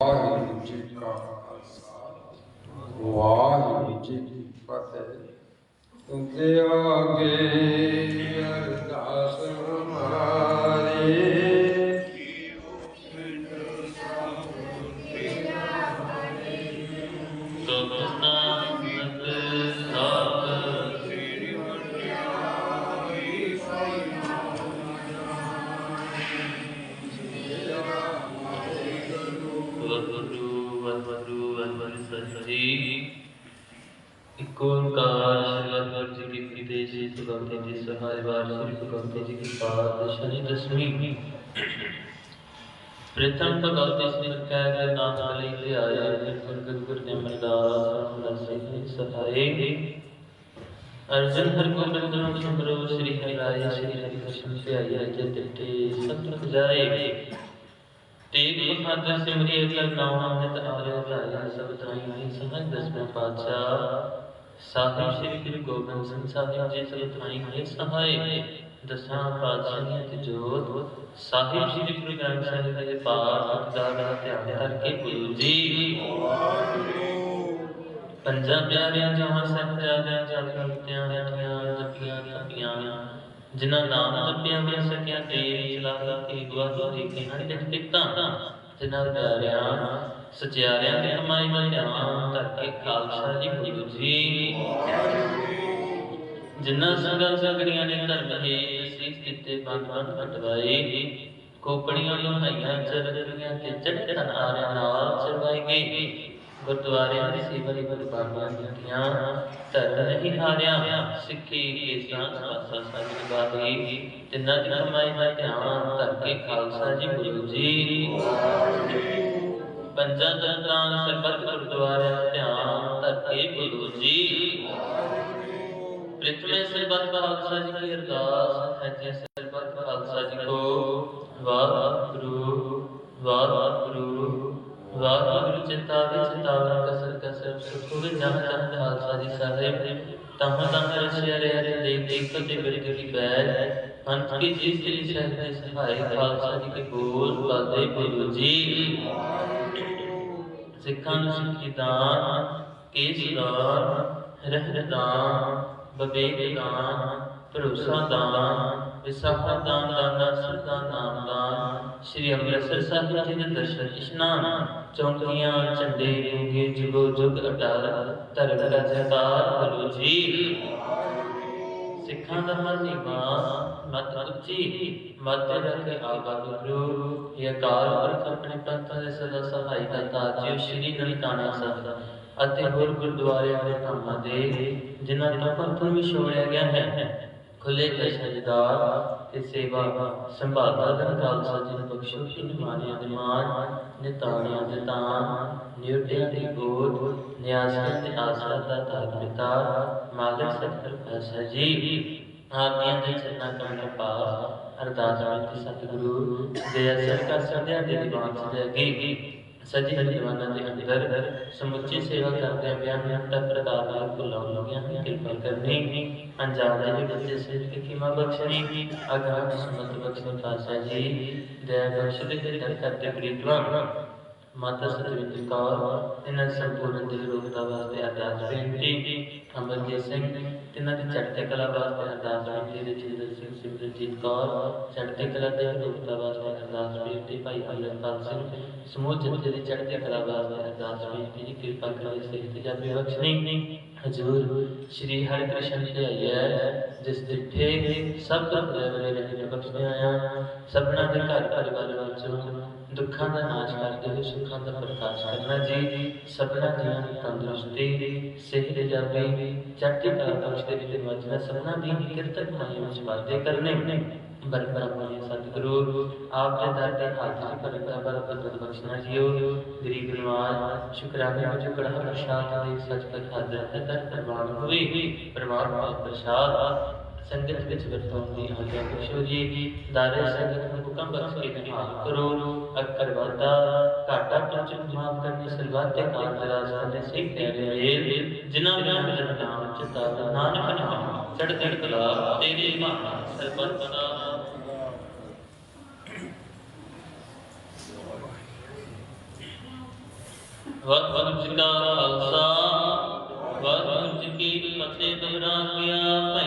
ਵਾਹਿਗੁਰੂ ਜੀ ਕਾ ਖਾਲਸਾ ਵਾਹਿਗੁਰੂ ਜੀ ਕੀ ਫਤਿਹ। ਤੁਮਦੇ ਆਗੇ ਵਾਹਿਗੁਰੂ ਵਾਹਿਗੁਰੂ ਸੱਚੀ ਇੱਕ ਓੰਕਾਰ ਵਾਹਿਗੁਰੂ ਜੀ ਕੀ ਫਤਿਹ ਜੀ ਸੁਭਾਤੇ ਜੀ ਸਹਾਇ ਵਾਰ ਸ੍ਰੀ ਭਗਵਤੀ ਜੀ ਕੀ ਪਾਤਸ਼ਾਹੀ ਦਸਵੀਂ। ਪ੍ਰਥਮ ਭਗਵਤੀ ਸ੍ਰੀ ਕਹਿ ਕੇ ਨਾਮ ਲਈ ਤੇ ਆਏ ਗੁਰ ਗੁਰ ਗੁਰ ਨੇ ਮਰਦਾਸ ਰਸੀ ਸਹਾਇ ਅਰਜਨ ਹਰ ਗੋਬਿੰਦ ਨੂੰ ਸੁਮਰੋ ਸ੍ਰੀ ਹਰਿ ਰਾਏ ਸ੍ਰੀ ਹਰਿ ਕ੍ਰਿਸ਼ਨ ਤੇ ਆਈ ਅਜੇ ਤਿੱਤੇ ਸਤਿ ਜਾਏ। ਤੇਗ ਬਹਾਦਰ ਸਿਮਰਿਏ ਕਰ ਨਾਮ ਨਿਤ ਆਰਿਆ ਧਾਰਿਆ ਸਭ ਤਾਈ ਨਹੀਂ ਸਹਜ ਦਸਵੇਂ ਪਾਤਸ਼ਾਹ। ਸਾਹਿਬ ਸ੍ਰੀ ਗੁਰੂ ਗੋਬਿੰਦ ਸਿੰਘ ਸਾਹਿਬ ਜੀ ਸਭ ਤਾਈ ਨਹੀਂ ਸਹਾਏ ਦਸਾਂ ਪਾਤਸ਼ਾਹੀਆਂ ਤੇ ਜੋਤ ਸਾਹਿਬ ਸ੍ਰੀ ਗੁਰੂ ਗ੍ਰੰਥ ਸਾਹਿਬ ਦੇ ਪਾਠ ਦਾ ਦਾ ਧਿਆਨ ਕਰਕੇ ਗੁਰੂ ਜੀ। ਪੰਜਾਂ ਪਿਆਰਿਆਂ, ਜਹਾਂ ਸਾਹਿਬਜ਼ਾਦਿਆਂ ਜਲ ਕਰਤਿਆਂ ਰੱਖਿਆ ਜਪੀਆਂ ਤਪੀਆਂ ਜਿਨ੍ਹਾਂ ਨਾਮ ਜਪਿਆ ਮਿਲ ਸਕਿਆ ਤੇਰੀ ਚਲਾ ਕੇ ਗੁਆਹ ਦੇ ਕੇ ਹਣ ਦਿਖ ਜਿਨ੍ਹਾਂ ਪਿਆਰਿਆਂ ਸਚਿਆਰਿਆਂ ਦੀ ਕਮਾਈ ਵੱਲ ਧਿਆਨ ਖਾਲਸਾ ਜੀ ਗੁਰੂ ਜੀ ਜਿਨ੍ਹਾਂ ਸੰਗਤ ਸਗੜੀਆਂ ਨੇ ਧਰਮ ਦੇ ਸੀਸ ਕੀਤੇ ਬੰਦ ਬੰਦ ਕਟਵਾਏ ਕੋਪੜੀਆਂ ਲੋਹਾਈਆਂ ਚਰਦਰੀਆਂ ਤੇ ਚੜ੍ਹਨ ਆਰਿਆਂ ਨਾਲ ਚਰਵਾਈ ਗਈ। ਗੁਰਦੁਆਰਿਆਂ ਦੀ ਸੇਵਾ ਲਈ ਕੁਰਬਾਨੀਆਂ ਦਿੱਤੀਆਂ। ਧਰਮ ਨਹੀਂ ਹਾਰਿਆ, ਸਿੱਖੀ ਕੇਸਾਂ ਸਾਸਾ ਸਾਜ ਨਿਭਾਈ ਤਿੰਨਾਂ ਦੀ ਕਮਾਈ ਦਾ ਧਿਆਨ ਧਰ ਕੇ ਖਾਲਸਾ ਜੀ ਗੁਰੂ ਜੀ। ਪੰਜਾਂ ਤਖਤਾਂ ਸਰਬੱਤ ਗੁਰਦੁਆਰਿਆਂ ਦਾ ਧਿਆਨ ਧਰ ਕੇ ਗੁਰੂ ਜੀ। ਪ੍ਰਿਥਵੇਂ ਸਰਬੱਤ ਖਾਲਸਾ ਜੀ ਕੀ ਅਰਦਾਸ ਹੈ ਜੇ ਵਾਹਿਗੁਰੂ ਚਿੰਤਾ ਵਿੱਚ ਤਾਵਨ ਕਸਰ ਕਸਰ ਸੁਖ ਵਿੱਚ ਜਮ ਖਾਲਸਾ ਜੀ ਸਾਹਿਬ ਤਮ ਤਮ ਰਸਿਆ ਰੇ ਰੇ ਦੇਖ ਤੇ ਬਿਰਜ ਕੀ ਬੈਠ ਅੰਤ ਕੀ ਜੀ ਸ੍ਰੀ ਸਾਹਿਬ ਦੇ ਸਹਾਇ ਖਾਲਸਾ ਜੀ ਕੇ ਬੋਲ ਬਾਦੇ ਗੁਰੂ ਜੀ। ਸਿੱਖਾਂ ਨੂੰ ਸਿੱਖੀ ਦਾਨ, ਕੇਸ ਦਾਨ, ਰਹਿਤ ਦਾਨ ਬਵੇਕ ਦਾਨ ਭਰੋਸਾ ਦਾਨ, ਵਿਸਾਖਾ ਦਾਨ, ਦਾਨਾ ਸਰਦਾ ਨਾਮ ਦਾਨ। ਸ਼੍ਰੀ ਅੰਮ੍ਰਿਤਸਰ ਸਾਹਿਬ ਜੀ ਦੇ ਦਰਸ਼ਨ, ਇਸ਼ਨਾਨ। ਚੌਂਕੀਆਂ, ਝੰਡੇ ਜੁਗੇ ਜੁਗੋ ਜੁਗ ਅਟਾਰ ਧਰਮ ਦਾ ਜੈਕਾਰ ਗੁਰੂ ਜੀ। ਸਿੱਖਾਂ ਦਾ ਮਨ ਨਿਵਾਸ ਮਤ ਉੱਚੀ ਮਤ ਰੱਖੇ ਆਗਾ ਗੁਰੂ। ਇਹ ਅਕਾਲ ਪੁਰਖ ਆਪਣੇ ਪੰਥਾਂ ਦੇ ਸਦਾ ਸਹਾਈ ਕਰਤਾ ਜਿਉ ਸ਼੍ਰੀ ਨਨਕਾਣਾ ਸਾਹਿਬ ਅਤੇ ਹੋਰ ਗੁਰਦੁਆਰਿਆਂ ਦੇ ਧਾਮਾਂ ਦੇ, ਜਿਨ੍ਹਾਂ ਤੋਂ ਪੰਥ ਨੂੰ ਵਿਛੋੜਿਆ ਗਿਆ ਹੈ। ਖੁੱਲੇ ਕਸ਼ਜਦਾਰ ਤੇ ਸੇਵਾ ਸੰਭਾਲਦਾ ਧਨ ਖਾਲਸਾ ਜੀ ਨੂੰ ਬਖਸ਼ੋ ਕਿ ਨਿਮਾਨਿਆਂ ਦੇ ਮਾਨ ਨਿਤਾਣਿਆਂ ਦੇ ਤਾਨ ਨਿਉਟਿਆਂ ਦੀ ਗੋਦ ਨਿਆਸਿਆਂ ਦੇ ਆਸਰਾ ਦਾ ਧਾਰ ਪਿਤਾ ਮਾਲਕ ਸਤਿਗੁਰ ਖਾਲਸਾ ਜੀ। ਆਪੀਆਂ ਦੇ ਚਰਨਾਂ ਕਮਲ ਪਾਸ ਅਰਦਾਸ ਬੇਨਤੀ ਸਤਿਗੁਰੂ ਦੇ ਅਸਰ ਕਰ ਸੰਧਿਆ ਦੇ ਦੀਵਾਨ ਸਜਾਗੀ। ਸਜੀ ਦੀਵਾਨਾਂ ਦੇ ਅੰਦਰ ਸਮੁੱਚੀ ਸੇਵਾ ਕਰਦੇ ਬਿਆਨ ਤੱਕ ਪ੍ਰਕਾਰ ਨਾਲ ਭੁੱਲਾਂ ਕਿਰਪਾ ਕਰਨੀ। ਅੰਜਾਮ ਦੇ ਬੱਚੇ ਸੇ ਕਿ ਕੀਮਾ ਬਖਸ਼ਣੀ। ਅਗਾਹ ਸਮਤ ਬਖਸ਼ਣ ਖਾਲਸਾ ਜੀ, ਦਇਆ ਬਖਸ਼ ਦੇ ਦਰ ਕਰਤੇ ਪ੍ਰੀਤਵਾਨ। ਮਾਤਾ ਸਤਿਵਿੰਦਰ ਕੌਰ ਇਹਨਾਂ ਸੰਪੂਰਨ ਦਿਲ ਰੋਗਤਾ ਵਾਸਤੇ ਅਰਦਾਸ ਬੇਨਤੀ। ਅਮਰਜੀਤ ਸਿੰਘ ਤਿੰਨਾਂ ਦੀ ਚੜ੍ਹਤੇ ਕਲਾ ਵਾਸਤੇ ਅਰਦਾਸ ਬੇਨਤੀ ਰਜਿੰਦਰ ਸਿੰਘ ਸਿਮਰਨਜੀਤ ਕੌਰ ਚੜ੍ਹਤੇ ਕਲਾ ਦੇ ਰੋਗਤਾ ਵਾਸਤੇ ਅਰਦਾਸ ਬੇਨਤੀ। ਭਾਈ ਅਮਰਪਾਲ ਸਿੰਘ, ਸਮੂਹ ਜਥੇ ਦੀ ਚੜ੍ਹਤੇ ਕਲਾ ਵਾਸਤੇ ਅਰਦਾਸ ਬੇਨਤੀ ਜੀ। ਕਿਰਪਾ ਕਰੋ ਸਿਹਤ ਜਾਬੇ ਬਖਸ਼ਣੀ ਹਜੂਰ ਸ਼੍ਰੀ ਹਰਿ ਕ੍ਰਿਸ਼ਨ ਤੇ ਜਿਸ ਦਿੱਠੇ ਸਭ ਤੋਂ ਬਰੇ ਰਹੇ ਬਖਸ਼ਦੇ ਆਇਆ। ਸਭਨਾ ਦੇ ਘਰ ਪਰਿਵਾਰ ਵਿੱਚੋਂ ਦੁੱਖਾਂ ਦਾ ਨਾਸ਼ ਕਰਦੇ ਹੋਏ, ਸੁੱਖਾਂ ਦਾ ਪ੍ਰਕਾਸ਼ ਕਰਨਾ ਜੀ। ਸਭਨਾ ਦੀ ਤੰਦਰੁਸਤੀ, ਸਿਹਤ ਜਾਵੇ ਚੜ੍ਹਦੀ ਕਲਾ ਬਖਸ਼ਦੇ ਜੀ ਦੇ ਸਭਨਾ ਦੀ ਕਿਰਤ ਕਮਾਈ ਵਿੱਚ ਵਾਧੇ ਕਰਨੇ। ਬਰਕਰਾਂ ਵਾਲੇ ਸਤਿਗੁਰੂ ਆਪ ਦੇ ਦਰ ਤੇ ਹਾਜ਼ਰ ਕਰਦਾ ਬਰਕਤ ਬਖਸ਼ਣਾ ਜੀਓ ਗਰੀਬ ਨਵਾਜ਼ ਸ਼ੁਕਰਾਨੇ ਵਜੋਂ ਕੜਾ ਪ੍ਰਸ਼ਾਦ ਦੇ ਸੱਚ ਤੱਕ ਹਾਜ਼ਰ ਹੈ ਦਰ ਪ੍ਰਵਾਨ ਹੋਵੇ ਪ੍ਰਵਾਨ ਹੋਵੇ ਪ੍ਰਸ਼ਾਦ ਸੰਗਤ ਵਿੱਚ ਵਰਤੋਂ ਦੀ ਆਗਿਆ ਬਖਸ਼ੋ ਜੀ ਦਾਰੇ ਸੰਗਤ ਨੂੰ ਹੁਕਮ ਬਖਸ਼ ਕੇ ਨਿਹਾਲ ਕਰੋ। ਅਕਰ ਵਾਦਾ ਘਾਟਾ ਪੰਚ ਮਾਫ ਕਰਨੀ ਸਲਵਾਤ ਤੇ ਕਾਲ ਦਰਾਜ ਕਰਨੇ, ਸਿੱਖ ਪਿਆਰੇ ਵੇਲ ਜਿਨ੍ਹਾਂ ਬਿਨਾਂ ਮਿਲਨ ਨਾਮ ਚਿਤਾ ਨਾਨਕ ਨਾਮ ਚੜ ਚੜ ਕਲਾ ਤੇਰੇ ਮਾਨ ਸਰਬਤ। ਦਾ ਵਾਹਿਗੁਰੂ ਜੀ ਕਾ ਖਾਲਸਾ, ਵਾਹਿਗੁਰੂ ਜੀ ਕੀ ਫਤਿਹ ਦੁਹਰਾਇਆ ਭਈ